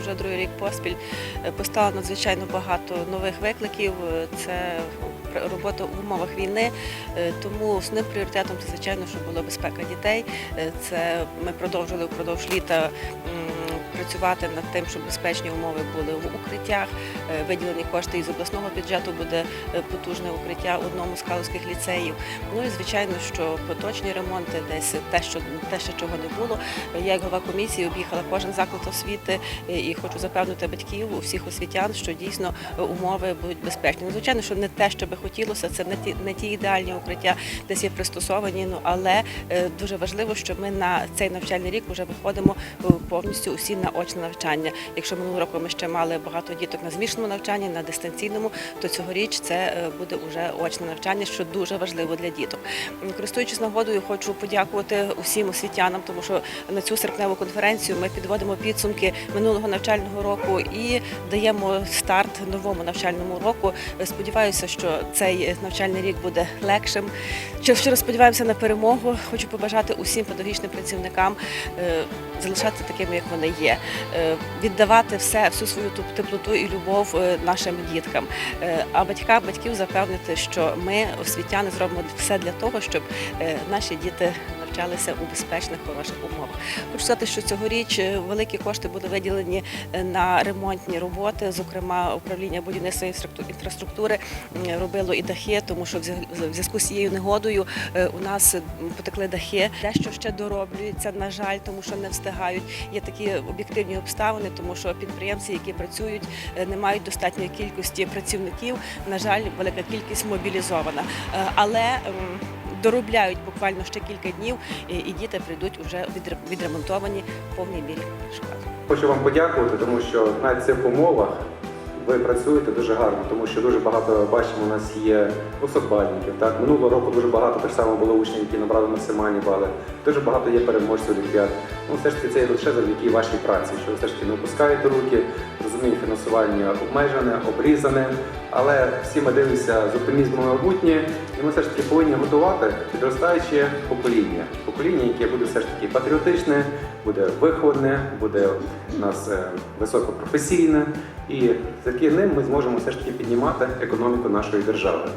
вже другий рік поспіль. Е, Постало надзвичайно багато нових викликів. Е, Це робота в умовах війни. Е, Тому основним пріоритетом це звичайно, щоб була безпека дітей. Це ми продовжили впродовж літа працювати над тим, щоб безпечні умови були в укриттях. Е, Виділені кошти із обласного бюджету буде е, потужне укриття у одному з калузьких ліцеїв. Ну і звичайно, що поточні ремонти, десь те, що те, ще чого не було. Я як голова комісії об'їхала кожен заклад освіти е, і хочу запевнити батьків, усіх освітян, що дійсно умови будуть безпечні. Ну, звичайно, що не те, що би хотілося, це не ті не ті ідеальні укриття, десь є пристосовані. Ну але дуже важливо, що ми на цей навчальний рік вже виходимо повністю усі на очне навчання. Якщо минулого року ми ще мали багато діток на змішаному навчанні, на дистанційному, то цьогоріч це е, буде вже очне навчання, що дуже важливо для діток. Користуючись нагодою, хочу подякувати усім освітянам, тому що на цю серпневу конференцію ми підводимо підсумки минулого навчального року і даємо старт новому навчальному року. Е, Сподіваюся, що цей навчальний рік буде легшим. Щиро сподіваємося на перемогу. Хочу побажати усім педагогічним працівникам е, залишатися такими, як вони є, е, віддавати все, всю свою теплоту і любов е, нашим діткам. Е, А батька батьків запевнити, що ми, освітяни, зробимо все для того, щоб наші діти навчалися у безпечних, хороших умовах. Хочу сказати, що цьогоріч е, великі кошти були виділені е, на ремонтні роботи. Зокрема, управління будівництва інфраструкту- інфраструктури робило і дахи, тому що в зв'язку з цією негодою е, у нас потекли дахи. Дещо ще дороблюється, на жаль, тому що не встигають. Є такі об'єктивні обставини, тому що підприємці, які працюють, не мають достатньої кількості працівників. На жаль, велика кількість мобілізована. Але доробляють буквально ще кілька днів, і, діти прийдуть відре- відремонтовані в повній мірі школи. Хочу вам подякувати, тому що на цих умовах ви працюєте дуже гарно, тому що дуже багато бачимо, у нас є особальників. Так минулого року дуже багато так само було учнів, які набрали максимальні бали. Дуже багато є переможців олімпіад. Ну все ж таки це є лише завдяки вашій праці, що ви все ж таки не опускаєте руки, розумію, фінансування обмежене, обрізане. Але всі ми дивимося з оптимізмом майбутнє, і ми все ж таки повинні готувати підростаюче покоління. Покоління, яке буде все ж таки патріотичне, буде виховане, буде у нас е, високопрофесійне, і завдяки ним ми зможемо все ж таки піднімати економіку нашої держави.